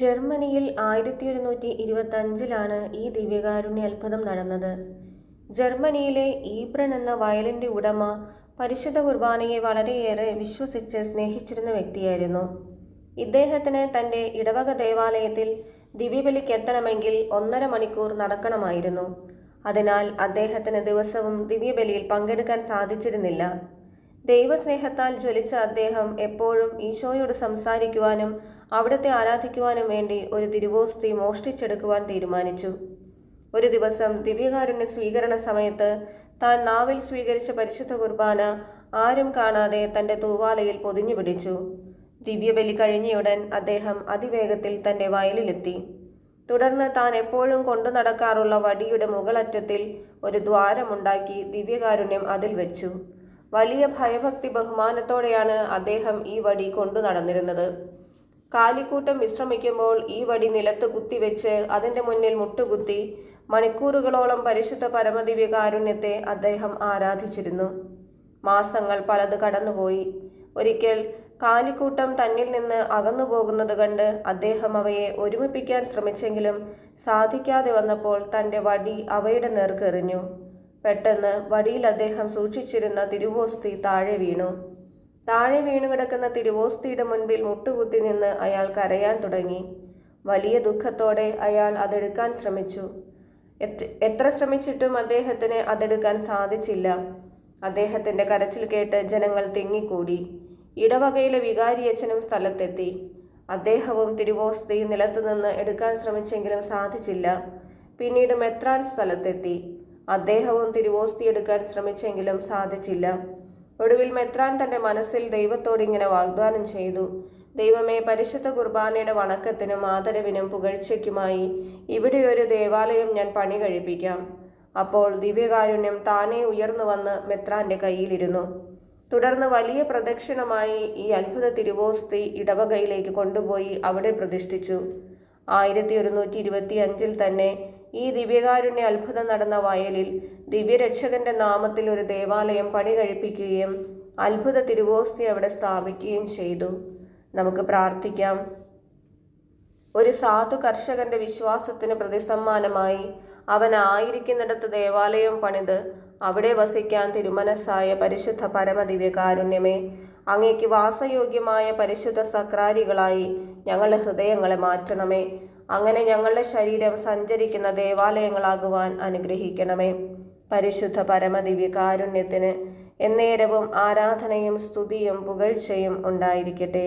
ജർമ്മനിയിൽ ആയിരത്തി ഒരുന്നൂറ്റി ഇരുപത്തഞ്ചിലാണ് ഈ ദിവ്യകാരുണ്യ അത്ഭുതം നടന്നത്. ജർമ്മനിയിലെ ഈബ്രൺ എന്ന വയലിന്റെ ഉടമ പരിശുദ്ധ കുർബാനയെ വളരെയേറെ വിശ്വസിച്ച് സ്നേഹിച്ചിരുന്ന വ്യക്തിയായിരുന്നു. ഇദ്ദേഹത്തിന് തന്റെ ഇടവക ദേവാലയത്തിൽ ദിവ്യബലിക്ക് എത്തണമെങ്കിൽ ഒന്നര മണിക്കൂർ നടക്കണമായിരുന്നു. അതിനാൽ അദ്ദേഹത്തിന് ദിവസവും ദിവ്യബലിയിൽ പങ്കെടുക്കാൻ സാധിച്ചിരുന്നില്ല. ദൈവസ്നേഹത്താൽ ജ്വലിച്ച അദ്ദേഹം എപ്പോഴും ഈശോയോട് സംസാരിക്കുവാനും അവിടുത്തെ ആരാധിക്കുവാനും വേണ്ടി ഒരു തിരുവോസ്തി മോഷ്ടിച്ചെടുക്കുവാൻ തീരുമാനിച്ചു. ഒരു ദിവസം ദിവ്യകാരുണ്യ സ്വീകരണ സമയത്ത് താൻ നാവിൽ സ്വീകരിച്ച പരിശുദ്ധ കുർബാന ആരും കാണാതെ തന്റെ തൂവാലയിൽ പൊതിഞ്ഞു പിടിച്ചു. ദിവ്യബലി കഴിഞ്ഞയുടൻ അദ്ദേഹം അതിവേഗത്തിൽ തന്റെ വയലിലെത്തി. തുടർന്ന് താൻ എപ്പോഴും കൊണ്ടു നടക്കാറുള്ള വടിയുടെ മുകളറ്റത്തിൽ ഒരു ദ്വാരമുണ്ടാക്കി ദിവ്യകാരുണ്യം അതിൽ വെച്ചു. വലിയ ഭയഭക്തി ബഹുമാനത്തോടെയാണ് അദ്ദേഹം ഈ വടി കൊണ്ടു നടന്നിരുന്നത്. കാലിക്കൂട്ടം വിശ്രമിക്കുമ്പോൾ ഈ വടി നിലത്ത് കുത്തിവെച്ച് അതിന്റെ മുന്നിൽ മുട്ടുകുത്തി മണിക്കൂറുകളോളം പരിശുദ്ധ പരമദിവ്യ കാരുണ്യത്തെ അദ്ദേഹം ആരാധിച്ചിരുന്നു. മാസങ്ങൾ പലത് കടന്നുപോയി. ഒരിക്കൽ കാലിക്കൂട്ടം തന്നിൽ നിന്ന് അകന്നു പോകുന്നത് കണ്ട് അദ്ദേഹം അവയെ ഒരുമിപ്പിക്കാൻ ശ്രമിച്ചെങ്കിലും സാധിക്കാതെ വന്നപ്പോൾ തന്റെ വടി അവയുടെ നേർക്കെറിഞ്ഞു പെട്ടെന്ന് വടിയിൽ അദ്ദേഹം സൂക്ഷിച്ചിരുന്ന തിരുവോസ്തി താഴെ വീണു. താഴെ വീണു കിടക്കുന്ന തിരുവോസ്തിയുടെ മുൻപിൽ മുട്ടുകുത്തി നിന്ന് അയാൾ കരയാൻ തുടങ്ങി. വലിയ ദുഃഖത്തോടെ അയാൾ അതെടുക്കാൻ ശ്രമിച്ചു. എത്ര ശ്രമിച്ചിട്ടും അദ്ദേഹത്തിന് അതെടുക്കാൻ സാധിച്ചില്ല. അദ്ദേഹത്തിന്റെ കരച്ചിൽ കേട്ട് ജനങ്ങൾ തിങ്ങിക്കൂടി. ഇടവകയിലെ വികാരിയച്ഛനും സ്ഥലത്തെത്തി. അദ്ദേഹവും തിരുവോസ്തി നിലത്തുനിന്ന് എടുക്കാൻ ശ്രമിച്ചെങ്കിലും സാധിച്ചില്ല. പിന്നീട് മെത്രാൻ സ്ഥലത്തെത്തി. അദ്ദേഹവും തിരുവോസ്തി എടുക്കാൻ ശ്രമിച്ചെങ്കിലും സാധിച്ചില്ല. ഒടുവിൽ മെത്രാൻ തന്റെ മനസ്സിൽ ദൈവത്തോട് ഇങ്ങനെ വാഗ്ദാനം ചെയ്തു. ദൈവമേ പരിശുദ്ധ കുർബാനയുടെ വണക്കത്തിനും ആദരവിനും പുകഴ്ചയ്ക്കുമായി ഇവിടെ ഒരു ദേവാലയം ഞാൻ പണി കഴിപ്പിക്കാം. അപ്പോൾ ദിവ്യകാരുണ്യം താനേ ഉയർന്നു വന്ന് മെത്രാന്റെ കയ്യിലിരുന്നു. തുടർന്ന് വലിയ പ്രദക്ഷിണമായി ഈ അത്ഭുത തിരുവോസ്തി ഇടവകയിലേക്ക് കൊണ്ടുപോയി അവിടെ പ്രതിഷ്ഠിച്ചു. ആയിരത്തി ഒരുന്നൂറ്റി ഇരുപത്തി അഞ്ചിൽ തന്നെ ഈ ദിവ്യകാരുണ്യ അത്ഭുതം നടന്ന വയലിൽ ദിവ്യരക്ഷകന്റെ നാമത്തിൽ ഒരു ദേവാലയം പണി കഴിപ്പിക്കുകയും അത്ഭുത തിരുവോസ്തി അവിടെ സ്ഥാപിക്കുകയും ചെയ്തു. നമുക്ക് പ്രാർത്ഥിക്കാം. ഒരു സാധു കർഷകന്റെ വിശ്വാസത്തിന് പ്രതിസമ്മാനമായി അവൻ ആയിരിക്കുന്നിടത്ത് ദേവാലയം പണിത് അവിടെ വസിക്കാൻ തിരുമനസ്സായ പരിശുദ്ധ പരമദിവ്യകാരുണ്യമേ അങ്ങേക്ക് വാസയോഗ്യമായ പരിശുദ്ധ സക്രാരികളായി ഞങ്ങളുടെ ഹൃദയങ്ങളെ മാറ്റണമേ. അങ്ങനെ ഞങ്ങളുടെ ശരീരം സഞ്ചരിക്കുന്ന ദേവാലയങ്ങളാകുവാൻ അനുഗ്രഹിക്കണമേ. പരിശുദ്ധ പരമദിവ്യ കാരുണ്യത്തിന് എന്നേരവും ആരാധനയും സ്തുതിയും പുകഴ്ചയും ഉണ്ടായിരിക്കട്ടെ.